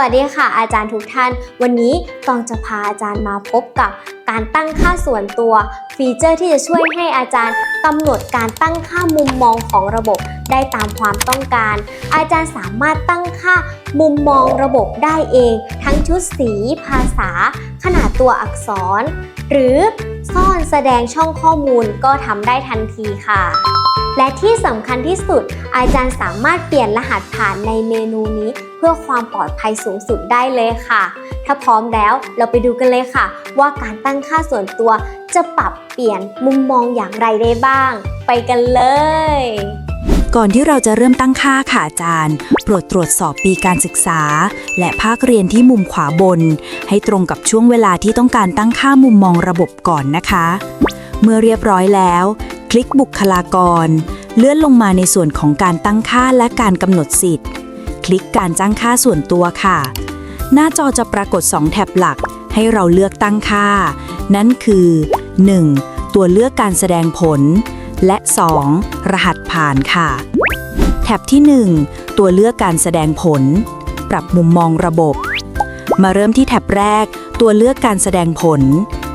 วัสดีค่ะ อาจารย์ทุกท่าน วันนี้ตองจะพาอาจารย์มาพบกับการตั้งค่าส่วนตัว ฟีเจอร์ที่จะช่วยให้อาจารย์กำหนดการตั้งค่ามุมมองของระบบได้ตามความต้องการ อาจารย์สามารถตั้งค่ามุมมองระบบได้เอง ทั้งชุดสี ภาษา ขนาดตัวอักษร หรือซ่อนแสดงช่องข้อมูลก็ทำได้ทันทีค่ะ และที่สำคัญที่สุด อาจารย์สามารถเปลี่ยนรหัสผ่านในเมนูนี้ เพื่อความปลอดภัยสูงสุดได้เลยค่ะ ถ้าพร้อมแล้วเราไปดูกันเลยค่ะ ว่าการตั้งค่าส่วนตัวจะปรับเปลี่ยนมุมมองอย่างไรได้บ้าง ไปกันเลย ก่อนที่เราจะเริ่มตั้งค่าค่ะอาจารย์ โปรดตรวจสอบปีการศึกษา และภาคเรียนที่มุมขวาบน ให้ตรงกับช่วงเวลาที่ต้องการตั้งค่ามุมมองระบบก่อนนะคะเมื่อเรียบร้อยแล้ว คลิกบุคลากร เลื่อนลงมาในส่วนของการตั้งค่าและการกำหนดสิทธิ์ คลิกการจ้างค่าส่วนตัวค่ะ หน้าจอจะปรากฏ 2 แถบหลัก ให้เราเลือกตั้งค่า นั่นคือ 1. ตัวเลือกการแสดงผล และ 2. รหัสผ่านค่ะแท็บที่ 1 ตัวเลือกการแสดงผล ปรับมุมมองระบบ มาเริ่มที่แท็บแรก ตัวเลือกการแสดงผล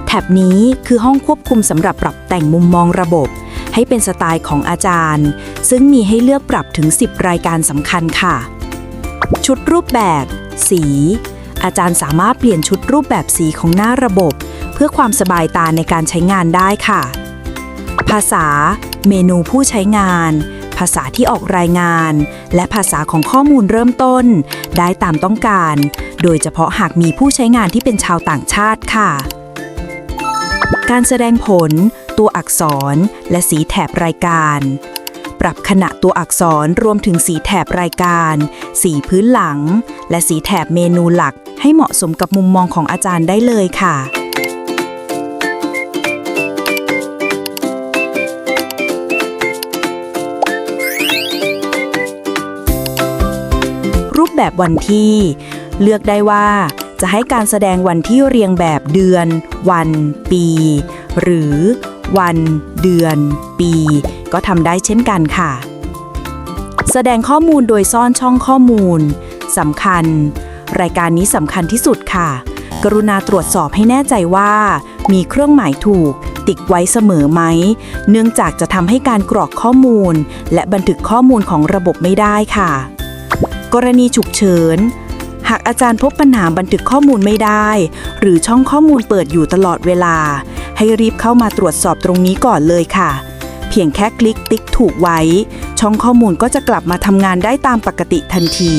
แท็บนี้คือห้องควบคุมสำหรับปรับแต่งมุมมองระบบ ให้เป็นสไตล์ของอาจารย์ ซึ่งมีให้เลือกปรับถึง 10 รายการสำคัญค่ะ ชุดรูปแบบ สี อาจารย์สามารถเปลี่ยนชุดรูปแบบสีของหน้าระบบ เพื่อความสบายตาในการใช้งานได้ค่ะ ภาษา เมนูผู้ใช้งาน ภาษาที่ออกรายงาน และภาษาของข้อมูลเริ่มต้น ได้ตามต้องการ โดยเฉพาะหากมีผู้ใช้งานที่เป็นชาวต่างชาติค่ะการแสดงผล ตัวอักษรและสีแถบรายการ ปรับขณะตัวอักษรรวมถึงสีแถบรายการ สีพื้นหลัง และสีแถบเมนูหลัก ให้เหมาะสมกับมุมมองของอาจารย์ได้เลยค่ะรูปแบบวันที่ เลือกได้ว่า จะให้การแสดงวันที่เรียงแบบเดือน วัน ปี หรือ วัน เดือน ปี ก็ทำได้เช่นกันค่ะ แสดงข้อมูลโดยซ่อนช่องข้อมูลสำคัญ รายการนี้สำคัญที่สุดค่ะ กรุณาตรวจสอบให้แน่ใจว่า มีเครื่องหมายถูกติดไว้เสมอไหม เนื่องจากจะทำให้การกรอกข้อมูล และบันทึกข้อมูลของระบบไม่ได้ค่ะ กรณีฉุกเฉิน หากอาจารย์พบปัญหาบันทึกข้อมูลไม่ได้ หรือช่องข้อมูลเปิดอยู่ตลอดเวลา ให้รีบเข้ามาตรวจสอบตรงนี้ก่อนเลยค่ะ เพียงแค่คลิกติ๊กถูกไว้ ช่องข้อมูลก็จะกลับมาทำงานได้ตามปกติทันที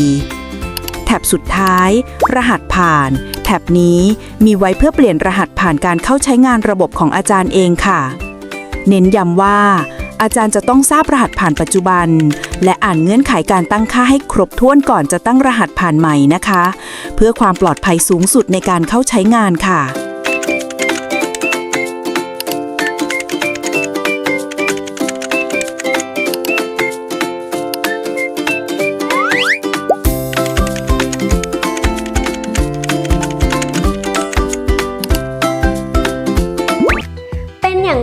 แท็บสุดท้าย รหัสผ่าน แท็บนี้มีไว้เพื่อเปลี่ยนรหัสผ่านการเข้าใช้งานระบบของอาจารย์เองค่ะ เน้นย้ำว่า อาจารย์จะต้องทราบรหัสผ่านปัจจุบัน และอ่านเงื่อนไขการตั้งค่าให้ครบถ้วนก่อนจะตั้งรหัสผ่านใหม่นะคะ เพื่อความปลอดภัยสูงสุดในการเข้าใช้งานค่ะ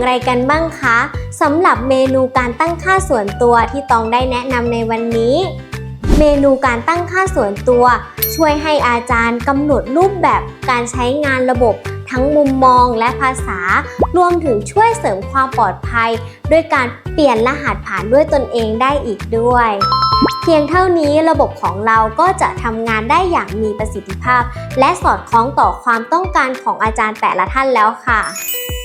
อย่างไรกันบ้างคะสำหรับเมนูการตั้งค่าส่วนตัวที่ตองได้แนะนำในวันนี้ เมนูการตั้งค่าส่วนตัว ช่วยให้อาจารย์กำหนดรูปแบบการใช้งานระบบทั้งมุมมองและภาษา รวมถึงช่วยเสริมความปลอดภัย ด้วยการเปลี่ยนรหัสผ่านด้วยตนเองได้อีกด้วย เพียงเท่านี้ระบบของเราก็จะทำงานได้อย่างมีประสิทธิภาพ และสอดคล้องต่อความต้องการของอาจารย์แต่ละท่านแล้วค่ะ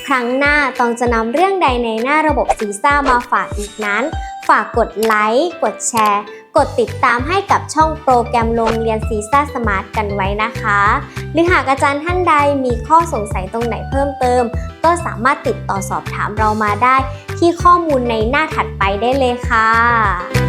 ครั้งหน้าตองจะนำเรื่องใดในหน้าระบบซีซ่ามาฝากอีกนั้น ฝากกดไลค์ กดแชร์ กดติดตามให้กับช่องโปรแกรมโรงเรียนซีซ่าสมาร์ทกันไว้นะคะ หรือหากอาจารย์ท่านใดมีข้อสงสัยตรงไหนเพิ่มเติม ก็สามารถติดต่อสอบถามเรามาได้ ที่ข้อมูลในหน้าถัดไปได้เลยค่ะ